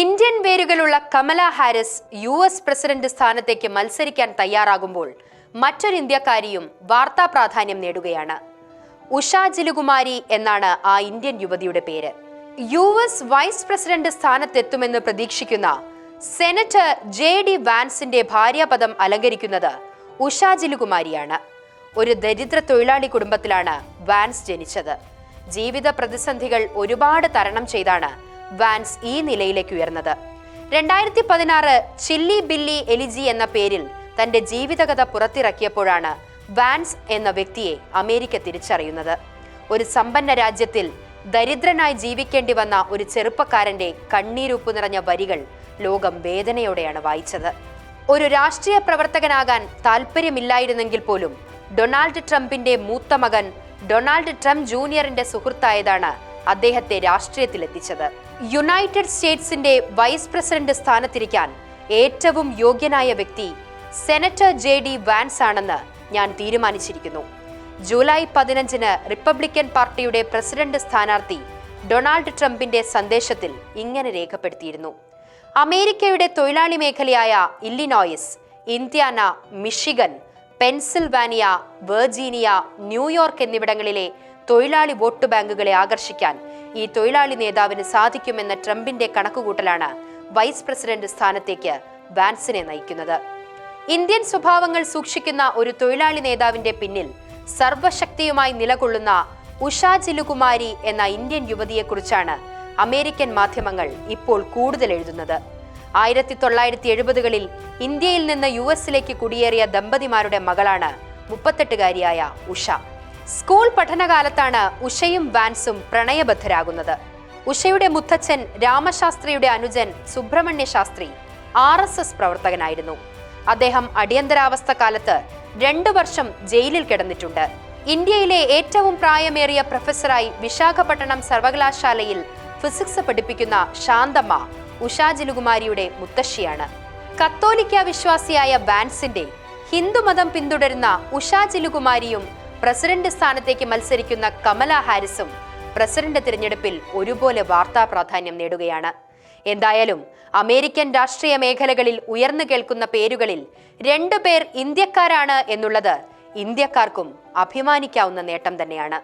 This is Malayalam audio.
Indian വേരുകളുള്ള Kamala Harris U S president സ്ഥാനത്തേക്ക് മത്സരിക്കാൻ തയ്യാറാകുമ്പോൾ മറ്റൊരു ഇന്ത്യക്കാരിയും വാർത്താ പ്രാധാന്യം നേടുകയാണ്. ഉഷ ജിലുകുമാരി എന്നാണ് ആ ഇന്ത്യൻ യുവതിയുടെ പേര്. യു എസ് വൈസ് പ്രസിഡന്റ് സ്ഥാനത്തെത്തുമെന്ന് പ്രതീക്ഷിക്കുന്ന സെനറ്റർ ജെ ഡി വാൻസിന്റെ ഭാര്യാപദം അലങ്കരിക്കുന്നത് ഉഷ ജിലുകുമാരിയാണ്. ഒരു ദരിദ്ര തൊഴിലാളി കുടുംബത്തിലാണ് വാൻസ് ജനിച്ചത്. ജീവിത പ്രതിസന്ധികൾ ഒരുപാട് തരണം ചെയ്താണ് വാൻസ് ഈ നിലയിലേക്ക് ഉയർന്നത്. രണ്ടായിരത്തി പതിനാറ് ചില്ലി ബില്ലി എലിജി എന്ന പേരിൽ തന്റെ ജീവിതകഥ പുറത്തിറക്കിയപ്പോഴാണ് വാൻസ് എന്ന വ്യക്തിയെ അമേരിക്ക തിരിച്ചറിയുന്നത്. ഒരു സമ്പന്ന രാജ്യത്തിൽ ദരിദ്രനായി ജീവിക്കേണ്ടി വന്ന ഒരു ചെറുപ്പക്കാരന്റെ കണ്ണീരുപ്പ് നിറഞ്ഞ വരികൾ ലോകം വേദനയോടെയാണ് വായിച്ചത്. ഒരു രാഷ്ട്രീയ പ്രവർത്തകനാകാൻ താല്പര്യമില്ലായിരുന്നെങ്കിൽ പോലും ഡൊണാൾഡ് ട്രംപിന്റെ മൂത്ത മകൻ ഡൊണാൾഡ് ട്രംപ് ജൂനിയറിന്റെ സുഹൃത്തായതാണ് അദ്ദേഹത്തെ രാഷ്ട്രീയത്തിലെത്തിച്ചത്. യുണൈറ്റഡ് സ്റ്റേറ്റ്സിന്റെ വൈസ് പ്രസിഡന്റ് സ്ഥാനത്തിരിക്കാൻ ഏറ്റവും യോഗ്യനായ വ്യക്തി സെനറ്റർ ജെ ഡി വാൻസ് ആണെന്ന് ഞാൻ തീരുമാനിച്ചിരിക്കുന്നു. ജൂലൈ പതിനഞ്ചിന് റിപ്പബ്ലിക്കൻ പാർട്ടിയുടെ പ്രസിഡന്റ് സ്ഥാനാർത്ഥി ഡൊണാൾഡ് ട്രംപിന്റെ സന്ദേശത്തിൽ ഇങ്ങനെ രേഖപ്പെടുത്തിയിരുന്നു. അമേരിക്കയുടെ തൊഴിലാളി മേഖലയായ Illinois Indiana Michigan Pennsylvania Virginia New York എന്നിവിടങ്ങളിലെ തൊഴിലാളി വോട്ട് ബാങ്കുകളെ ആകർഷിക്കാൻ ഈ തൊഴിലാളി നേതാവിന് സാധിക്കുമെന്ന ട്രംപിന്റെ കണക്കുകൂട്ടലാണ് വൈസ് പ്രസിഡന്റ് സ്ഥാനത്തേക്ക് വാൻസിനെ നയിക്കുന്നത്. ഇന്ത്യൻ സ്വഭാവങ്ങൾ സൂക്ഷിക്കുന്ന ഒരു തൊഴിലാളി നേതാവിന്റെ പിന്നിൽ സർവശക്തിയുമായി നിലകൊള്ളുന്ന ഉഷ ജിലുകുമാരി എന്ന ഇന്ത്യൻ യുവതിയെക്കുറിച്ചാണ് അമേരിക്കൻ മാധ്യമങ്ങൾ ഇപ്പോൾ കൂടുതൽ എഴുതുന്നത്. ആയിരത്തി തൊള്ളായിരത്തി എഴുപതുകളിൽ ഇന്ത്യയിൽ നിന്ന് യു എസിലേക്ക് കുടിയേറിയ ദമ്പതിമാരുടെ മകളാണ് മുപ്പത്തെട്ടുകാരിയായ ഉഷ. സ്കൂൾ പഠനകാലത്താണ് ഉഷയും വാൻസും പ്രണയബദ്ധരാകുന്നത്. ഉഷയുടെ മുത്തച്ഛൻ രാമശാസ്ത്രിയുടെ അനുജൻ Subrahmanya Shastri R S S പ്രവർത്തകനായിരുന്നു. അദ്ദേഹം അടിയന്തരാവസ്ഥ കാലത്ത് രണ്ടു വർഷം ജയിലിൽ കിടന്നിട്ടുണ്ട്. ഇന്ത്യയിലെ ഏറ്റവും പ്രായമേറിയ പ്രൊഫസറായി വിശാഖപട്ടണം സർവകലാശാലയിൽ ഫിസിക്സ് പഠിപ്പിക്കുന്ന ശാന്തമ്മ ഉഷാ ജിലുകുമാരിയുടെ മുത്തശ്ശിയാണ്. കത്തോലിക്ക വിശ്വാസിയായ വാൻസിന്റെ ഹിന്ദുമതം പിന്തുടരുന്ന ഉഷാ ജിലുകുമാരിയും പ്രസിഡന്റ് സ്ഥാനത്തേക്ക് മത്സരിക്കുന്ന കമല ഹാരിസും പ്രസിഡന്റ് തിരഞ്ഞെടുപ്പിൽ ഒരുപോലെ വാർത്താ പ്രാധാന്യം നേടുകയാണ്. എന്തായാലും അമേരിക്കൻ രാഷ്ട്രീയ മേഖലകളിൽ ഉയർന്നു കേൾക്കുന്ന പേരുകളിൽ രണ്ടു പേർ ഇന്ത്യക്കാരാണ് എന്നുള്ളത് ഇന്ത്യക്കാർക്കും അഭിമാനിക്കാവുന്ന നേട്ടം തന്നെയാണ്.